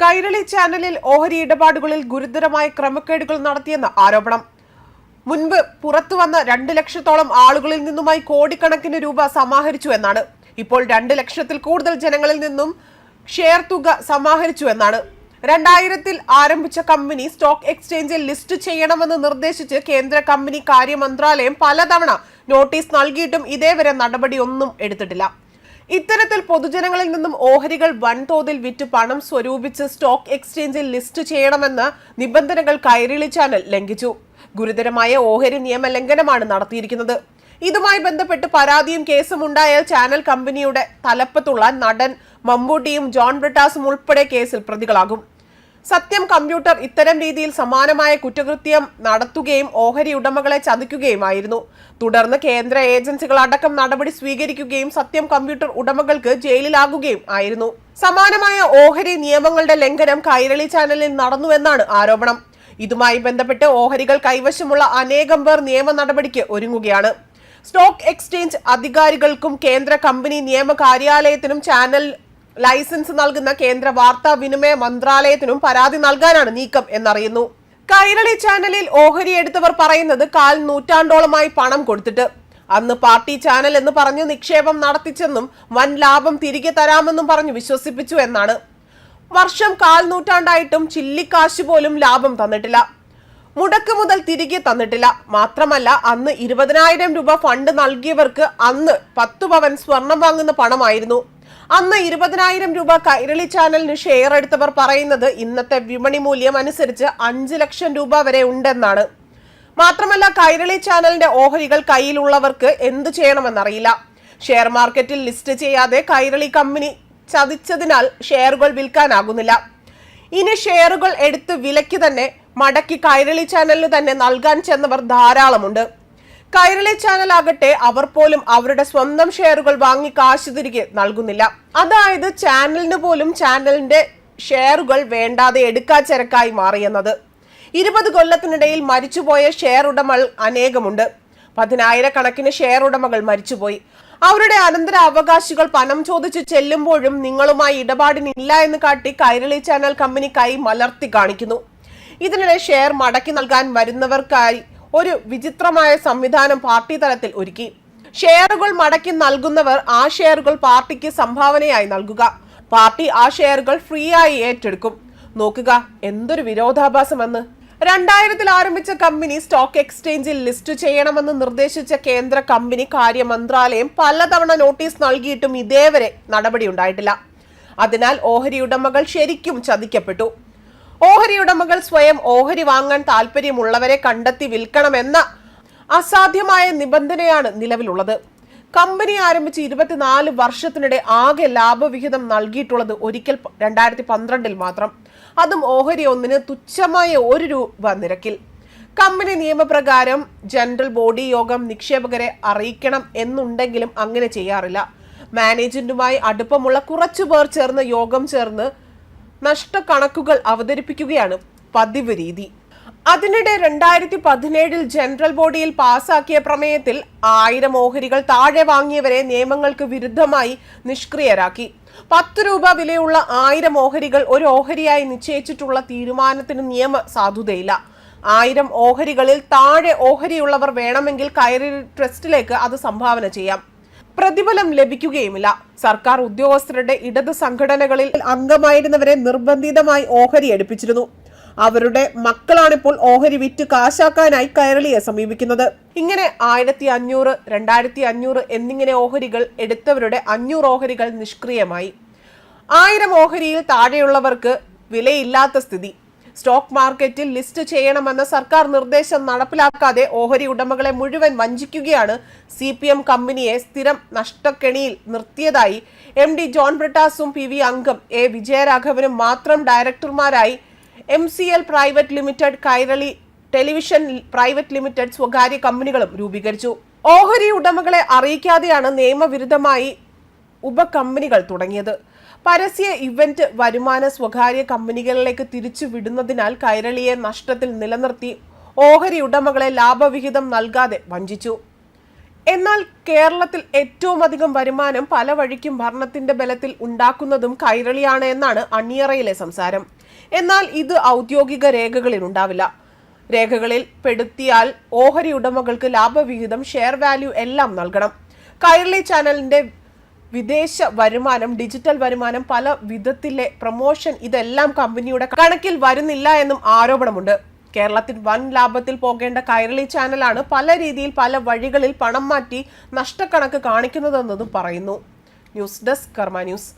കൈരളി ചാനലിൽ ഓഹരി ഇടപാടുകളിൽ ഗുരുതരമായ ക്രമക്കേടുകൾ നടത്തിയെന്ന് ആരോപണം. മുൻപ് പുറത്തു വന്ന രണ്ട് ലക്ഷത്തോളം ആളുകളിൽ നിന്നുമായി കോടിക്കണക്കിന് രൂപ സമാഹരിച്ചു എന്നാണ്. ഇപ്പോൾ രണ്ട് ലക്ഷത്തിൽ കൂടുതൽ ജനങ്ങളിൽ നിന്നും ഷെയർ തുക സമാഹരിച്ചു എന്നാണ്. രണ്ടായിരത്തിൽ ആരംഭിച്ച കമ്പനി സ്റ്റോക്ക് എക്സ്ചേഞ്ചിൽ ലിസ്റ്റ് ചെയ്യണമെന്ന് നിർദ്ദേശിച്ച് കേന്ദ്ര കമ്പനി കാര്യമന്ത്രാലയം പലതവണ നോട്ടീസ് നൽകിയിട്ടും ഇതേവരെ നടപടിയൊന്നും എടുത്തിട്ടില്ല. ഇത്തരത്തിൽ പൊതുജനങ്ങളിൽ നിന്നും ഓഹരികൾ വൻതോതിൽ വിറ്റ് പണം സ്വരൂപിച്ച് സ്റ്റോക്ക് എക്സ്ചേഞ്ചിൽ ലിസ്റ്റ് ചെയ്യണമെന്ന് നിബന്ധനകൾ കൈരളി ചാനൽ ലംഘിച്ചു. ഗുരുതരമായ ഓഹരി നിയമ ലംഘനമാണ് നടത്തിയിരിക്കുന്നത്. ഇതുമായി ബന്ധപ്പെട്ട് പരാതിയും കേസും ഉണ്ടായാൽ ചാനൽ കമ്പനിയുടെ തലപ്പത്തുള്ള നടൻ മമ്മൂട്ടിയും ജോൺ ബ്രിട്ടാസും ഉൾപ്പെടെ കേസിൽ പ്രതികളാകും. സത്യം കമ്പ്യൂട്ടർ ഇത്തരം രീതിയിൽ സമാനമായ കുറ്റകൃത്യം നടത്തുകയും ഓഹരി ഉടമകളെ ചതിക്കുകയുമായിരുന്നു. തുടർന്ന് കേന്ദ്ര ഏജൻസികൾ അടക്കം നടപടി സ്വീകരിക്കുകയും സത്യം കമ്പ്യൂട്ടർ ഉടമകൾക്ക് ജയിലിലാകുകയും ആയിരുന്നു. സമാനമായ ഓഹരി നിയമങ്ങളുടെ ലംഘനം കൈരളി ചാനലിൽ നടന്നുവെന്നാണ് ആരോപണം. ഇതുമായി ബന്ധപ്പെട്ട് ഓഹരികൾ കൈവശമുള്ള അനേകം പേർ നിയമ നടപടിക്ക് ഒരുങ്ങുകയാണ്. സ്റ്റോക്ക് എക്സ്ചേഞ്ച് അധികാരികൾക്കും കേന്ദ്ര കമ്പനി നിയമ കാര്യാലയത്തിനും ചാനൽ ലൈസൻസ് നൽകുന്ന കേന്ദ്ര വാർത്താ വിനിമയ മന്ത്രാലയത്തിനും പരാതി നൽകാനാണ് നീക്കം എന്നറിയുന്നു. കൈരളി ചാനലിൽ ഓഹരി എടുത്തവർ പറയുന്നത് കാൽ നൂറ്റാണ്ടോളമായി പണം കൊടുത്തിട്ട്. അന്ന് പാർട്ടി ചാനൽ എന്ന് പറഞ്ഞ് നിക്ഷേപം നടത്തിച്ചെന്നും വൻ ലാഭം തിരികെ തരാമെന്നും പറഞ്ഞു വിശ്വസിപ്പിച്ചു എന്നാണ്. വർഷം കാൽ നൂറ്റാണ്ടായിട്ടും ചില്ലിക്കാശ് പോലും ലാഭം തന്നിട്ടില്ല. മുടക്ക് മുതൽ തിരികെ തന്നിട്ടില്ല. മാത്രമല്ല അന്ന് ഇരുപതിനായിരം രൂപ ഫണ്ട് നൽകിയവർക്ക് അന്ന് പത്തു പവൻ സ്വർണം വാങ്ങുന്ന പണമായിരുന്നു. അന്ന് ഇരുപതിനായിരം രൂപ കൈരളി ചാനലിന് ഷെയർ എടുത്തവർ പറയുന്നത് ഇന്നത്തെ വിപണി മൂല്യം അനുസരിച്ച് അഞ്ച് ലക്ഷം രൂപ വരെ ഉണ്ടെന്നാണ്. മാത്രമല്ല കൈരളി ചാനലിന്റെ ഓഹരികൾ കയ്യിലുള്ളവർക്ക് എന്തു ചെയ്യണമെന്നറിയില്ല. ഷെയർ മാർക്കറ്റിൽ ലിസ്റ്റ് ചെയ്യാതെ കൈരളി കമ്പനി ചതിച്ചതിനാൽ ഷെയറുകൾ വിൽക്കാനാകുന്നില്ല. ഇനി ഷെയറുകൾ എടുത്ത് വിലയ്ക്ക് തന്നെ മടക്കി കൈരളി ചാനലിന് തന്നെ നൽകാൻ ചെന്നവർ ധാരാളമുണ്ട്. കൈരളി ചാനൽ ആകട്ടെ അവർ പോലും അവരുടെ സ്വന്തം ഷെയറുകൾ വാങ്ങി കാശ് തിരികെ നൽകുന്നില്ല. അതായത് ചാനലിന് പോലും ചാനലിന്റെ ഷെയറുകൾ വേണ്ടാതെ എടുക്കാച്ചരക്കായി മാറിയെന്നത്. ഇരുപത് കൊല്ലത്തിനിടയിൽ മരിച്ചുപോയ ഷെയർ ഉടമകൾ അനേകമുണ്ട്. പതിനായിരക്കണക്കിന് ഷെയർ ഉടമകൾ മരിച്ചുപോയി. അവരുടെ അനന്തര അവകാശികൾ പണം ചോദിച്ച് ചെല്ലുമ്പോഴും നിങ്ങളുമായി ഇടപാടിനില്ല എന്ന് കാട്ടി കൈരളി ചാനൽ കമ്പനിക്കായി മലർത്തി കാണിക്കുന്നു. ഇതിനിടെ ഷെയർ മടക്കി നൽകാൻ വരുന്നവർക്കായി ഒരു വിചിത്രമായ സംവിധാനം പാർട്ടി തലത്തിൽ ഒരുക്കി. ഷെയറുകൾ മടക്കി നൽകുന്നവർ ആ ഷെയറുകൾ പാർട്ടിക്ക് സംഭാവനയായി നൽകുക. പാർട്ടി ആ ഷെയറുകൾ ഫ്രീ ആയി ഏറ്റെടുക്കും. നോക്കുക എന്തൊരു വിരോധാഭാസമെന്ന്. രണ്ടായിരത്തിൽ ആരംഭിച്ച കമ്പനി സ്റ്റോക്ക് എക്സ്ചേഞ്ചിൽ ലിസ്റ്റ് ചെയ്യണമെന്ന് നിർദ്ദേശിച്ച കേന്ദ്ര കമ്പനി കാര്യ മന്ത്രാലയം പലതവണ നോട്ടീസ് നൽകിയിട്ടും ഇതേവരെ നടപടി ഉണ്ടായിട്ടില്ല അതിനാൽ ഓഹരി ഉടമകൾ ശരിക്കും ചതിക്കപ്പെട്ടു. ഓഹരി ഉടമകൾ സ്വയം ഓഹരി വാങ്ങാൻ താല്പര്യമുള്ളവരെ കണ്ടെത്തി വിൽക്കണമെന്ന അസാധ്യമായ നിബന്ധനയാണ് നിലവിലുള്ളത്. കമ്പനി ആരംഭിച്ച് ഇരുപത്തിനാല് വർഷത്തിനിടെ ആകെ ലാഭവിഹിതം നൽകിയിട്ടുള്ളത് ഒരിക്കൽ രണ്ടായിരത്തി പന്ത്രണ്ടിൽ മാത്രം. അതും ഓഹരി ഒന്നിന് തുച്ഛമായ ഒരു രൂപ നിരക്കിൽ. കമ്പനി നിയമപ്രകാരം ജനറൽ ബോഡി യോഗം നിക്ഷേപകരെ അറിയിക്കണം എന്നുണ്ടെങ്കിലും അങ്ങനെ ചെയ്യാറില്ല. മാനേജ്മെന്റുമായി അടുപ്പമുള്ള കുറച്ചു പേർ ചേർന്ന് യോഗം ചേർന്ന് നഷ്ടക്കണക്കുകൾ അവതരിപ്പിക്കുകയാണ് പതിവ് രീതി. അതിനിടെ രണ്ടായിരത്തി പതിനേഴിൽ ജനറൽ ബോഡിയിൽ പാസാക്കിയ പ്രമേയത്തിൽ ആയിരം ഓഹരികൾ താഴെ വാങ്ങിയവരെ നിയമങ്ങൾക്ക് വിരുദ്ധമായി നിഷ്ക്രിയരാക്കി. പത്ത് രൂപ വിലയുള്ള ആയിരം ഓഹരികൾ ഒരു ഓഹരിയായി നിശ്ചയിച്ചിട്ടുള്ള തീരുമാനത്തിന് നിയമ സാധുതയില്ല. ആയിരം ഓഹരികളിൽ താഴെ ഓഹരിയുള്ളവർ വേണമെങ്കിൽ കയറി ട്രസ്റ്റിലേക്ക് അത് സംഭാവന ചെയ്യാം. പ്രതിഫലം ലഭിക്കുകയുമില്ല. സർക്കാർ ഉദ്യോഗസ്ഥരുടെ ഇടത് സംഘടനകളിൽ അംഗമായിരുന്നവരെ നിർബന്ധിതമായി ഓഹരി എടുപ്പിച്ചിരുന്നു. അവരുടെ മക്കളാണിപ്പോൾ ഓഹരി വിറ്റ് കാശാക്കാനായി കൈരളിയെ സമീപിക്കുന്നത്. ഇങ്ങനെ ആയിരത്തി അഞ്ഞൂറ് രണ്ടായിരത്തി അഞ്ഞൂറ് എന്നിങ്ങനെ ഓഹരികൾ എടുത്തവരുടെ അഞ്ഞൂറ് ഓഹരികൾ നിഷ്ക്രിയമായി. ആയിരം ഓഹരിയിൽ താഴെയുള്ളവർക്ക് വിലയില്ലാത്ത സ്ഥിതി. സ്റ്റോക്ക് മാർക്കറ്റിൽ ലിസ്റ്റ് ചെയ്യണമെന്ന സർക്കാർ നിർദ്ദേശം നടപ്പിലാക്കാതെ ഓഹരി ഉടമകളെ മുഴുവൻ വഞ്ചിക്കുകയാണ് സി പി എം കമ്പനിയെ സ്ഥിരം നഷ്ടക്കെണിയിൽ നിർത്തിയതായി എം ഡി ജോൺ ബ്രിട്ടാസും പി വി അംഗം എ വിജയരാഘവനും മാത്രം ഡയറക്ടർമാരായി M C L private limited Kairali television private limited സ്വകാര്യ കമ്പനികളും രൂപീകരിച്ചു. ഓഹരി ഉടമകളെ അറിയിക്കാതെയാണ് നിയമവിരുദ്ധമായി ഉപകമ്പനികൾ തുടങ്ങിയത്. പരസ്യ ഇവന്റ് വരുമാന സ്വകാര്യ കമ്പനികളിലേക്ക് തിരിച്ചു വിടുന്നതിനാൽ കൈരളിയെ നഷ്ടത്തിൽ നിലനിർത്തി ഓഹരി ഉടമകളെ ലാഭവിഹിതം നൽകാതെ വഞ്ചിച്ചു. എന്നാൽ കേരളത്തിൽ ഏറ്റവും അധികം വരുമാനം പല വഴിക്കും ഭരണത്തിന്റെ ബലത്തിൽ ഉണ്ടാക്കുന്നതും കൈരളിയാണ് എന്നാണ് അണിയറയിലെ സംസാരം. എന്നാൽ ഇത് ഔദ്യോഗിക രേഖകളിൽ ഉണ്ടാവില്ല. രേഖകളിൽ പെടുത്തിയാൽ ഓഹരി ഉടമകൾക്ക് ലാഭവിഹിതം ഷെയർ വാല്യൂ എല്ലാം നൽകണം. കൈരളി ചാനലിന്റെ വിദേശ വരുമാനം ഡിജിറ്റൽ വരുമാനം പല വിധത്തിലെ പ്രൊമോഷൻ ഇതെല്ലാം കമ്പനിയുടെ കണക്കിൽ വരുന്നില്ല എന്നും ആരോപണമുണ്ട്. കേരളത്തിൽ വൻ ലാഭത്തിൽ പോകേണ്ട കൈരളി ചാനലാണ് പല രീതിയിൽ പല വഴികളിൽ പണം മാറ്റി നഷ്ടക്കണക്ക് കാണിക്കുന്നതെന്നതും പറയുന്നു. News desk Karma news.